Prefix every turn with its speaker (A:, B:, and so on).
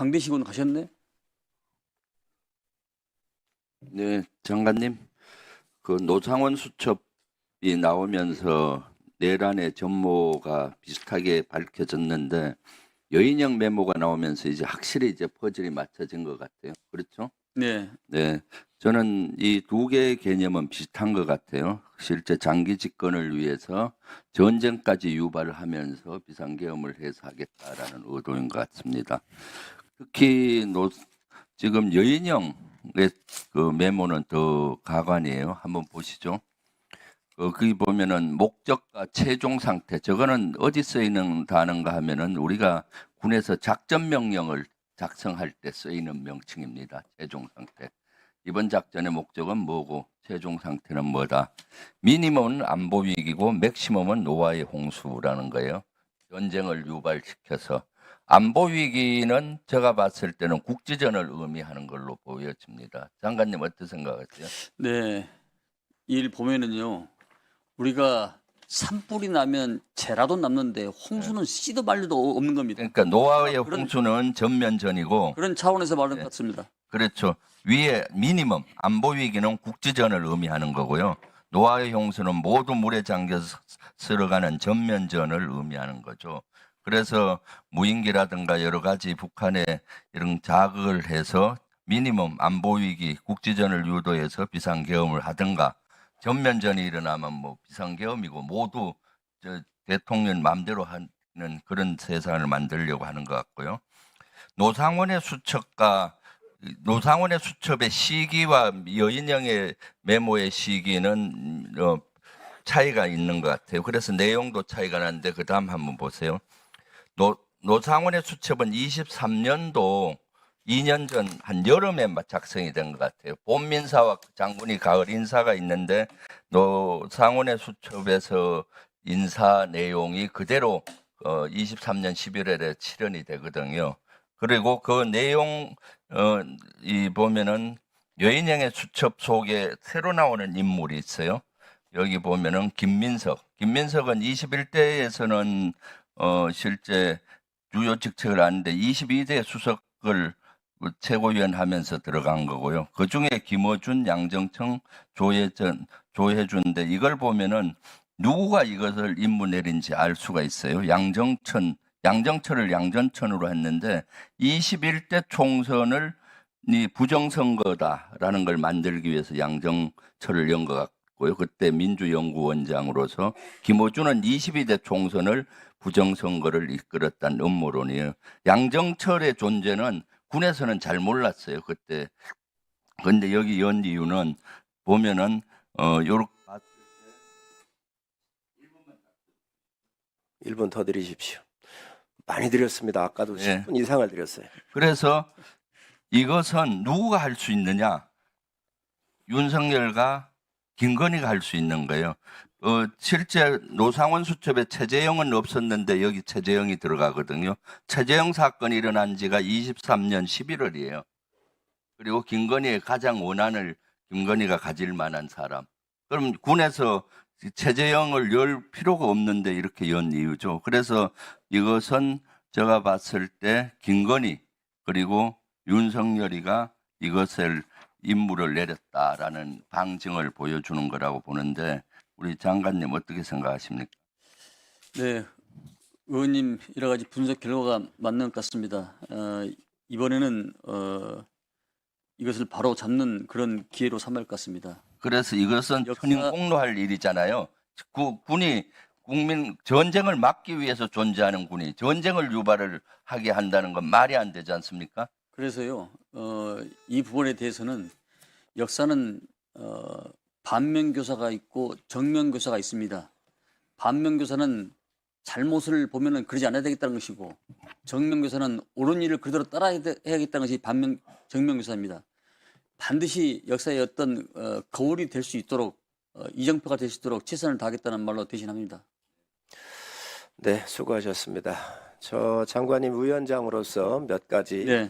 A: 강대식은 가셨네?
B: 네, 장관님. 그 노상원 수첩이 나오면서 내란의 전모가 비슷하게 밝혀졌는데 여인형 메모가 나오면서 이제 확실히 이제 퍼즐이 맞춰진 것 같아요. 그렇죠?
A: 네.
B: 네. 저는 이 두 개의 개념은 비슷한 것 같아요. 실제 장기 집권을 위해서 전쟁까지 유발을 하면서 비상계엄을 해서 하겠다라는 의도인 것 같습니다. 특히 노, 지금 여인형의 그 메모는 더 가관이에요. 한번 보시죠. 거기 보면은 목적과 최종 상태 저거는 어디 쓰이는 단어인가 하면은 우리가 군에서 작전 명령을 작성할 때 쓰이는 명칭입니다. 최종 상태. 이번 작전의 목적은 뭐고 최종 상태는 뭐다. 미니멈은 안보 위기고 맥시멈은 노아의 홍수라는 거예요. 전쟁을 유발시켜서 안보 위기는 제가 봤을 때는 국지전을 의미하는 걸로 보여집니다. 장관님 어떻게 생각하세요?
A: 네. 이일 보면은요. 우리가 산불이 나면 재라도 남는데 홍수는 씨도 말려도 없는 겁니다.
B: 그러니까 노아의
A: 그런-
B: 홍수는 전면전이고
A: 그런 차원에서 말하는
B: 네.
A: 것 같습니다.
B: 그렇죠. 위에 미니멈 안보 위기는 국지전을 의미하는 거고요. 노아의 홍수는 모두 물에 잠겨서 들어가는 전면전을 의미하는 거죠. 그래서 무인기라든가 여러 가지 북한에 이런 자극을 해서 미니멈 안보 위기 국지전을 유도해서 비상계엄을 하든가 전면전이 일어나면 뭐 비상계엄이고 모두 저 대통령 마음대로 하는 그런 세상을 만들려고 하는 것 같고요. 노상원의 수첩과 노상원의 수첩의 시기와 여인형의 메모의 시기는 어, 차이가 있는 것 같아요. 그래서 내용도 차이가 나는데 그 다음 한번 보세요. 노, 노상원의 수첩은 23년도 2년 전 한 여름에 막 작성이 된 것 같아요. 봄민사와 장군이 가을 인사가 있는데 노상원의 수첩에서 인사 내용이 그대로 어, 23년 11월에 실현이 되거든요. 그리고 그 내용 어, 이 보면은 여인형의 수첩 속에 새로 나오는 인물이 있어요. 여기 보면은 김민석. 김민석은 21대에서는 어, 실제 주요 직책을 하는데 22대 수석을 그 최고위원 하면서 들어간 거고요. 그 중에 김어준, 양정청, 조혜전, 조혜준인데 이걸 보면은 누구가 이것을 임무 내린지 알 수가 있어요. 양정천, 양정철을 양전천으로 했는데 21대 총선을 이 부정선거다라는 걸 만들기 위해서 양정철을 연것 같고 요. 그때 민주연구원장으로서 김어준은 22대 총선을 부정선거를 이끌었다는 음모론이에요. 양정철의 존재는 군에서는 잘 몰랐어요. 그때. 근데 여기 연 이유는 보면은 어 요렇게
C: 1분 더 드리십시오. 많이 드렸습니다. 아까도
B: 네.
C: 10분 이상을 드렸어요.
B: 그래서 이것은 누구가 할 수 있느냐? 윤석열과 김건희가 할 수 있는 거예요. 어, 실제 노상원 수첩에 최재형은 없었는데 여기 최재형이 들어가거든요. 최재형 사건이 일어난 지가 23년 11월이에요. 그리고 김건희의 가장 원한을 김건희가 가질 만한 사람. 그럼 군에서 최재형을 열 필요가 없는데 이렇게 연 이유죠. 그래서 이것은 제가 봤을 때 김건희 그리고 윤석열이가 이것을 임무를 내렸다라는 방증을 보여주는 거라고 보는데 우리 장관님 어떻게 생각하십니까?
A: 네. 의원님 여러 가지 분석 결과가 맞는 것 같습니다. 어, 이번에는 어, 이것을 바로 잡는 그런 기회로 삼을 것 같습니다.
B: 그래서 이것은
A: 역사-
B: 천인공로할 일이잖아요. 구, 군이 국민 전쟁을 막기 위해서 존재하는 군이 전쟁을 유발을 하게 한다는 건 말이 안 되지 않습니까?
A: 그래서요, 어, 이 부분에 대해서는 역사는 어, 반면교사가 있고 정면교사가 있습니다. 반면교사는 잘못을 보면은 그러지 않아야 되겠다는 것이고 정면교사는 옳은 일을 그대로 따라야 돼- 해야겠다는 것이 반면 정면교사입니다. 반드시 역사의 어떤 어, 거울이 될 수 있도록 어, 이정표가 될 수 있도록 최선을 다하겠다는 말로 대신합니다.
C: 네, 수고하셨습니다. 저 장관님 위원장으로서 몇 가지
A: 네.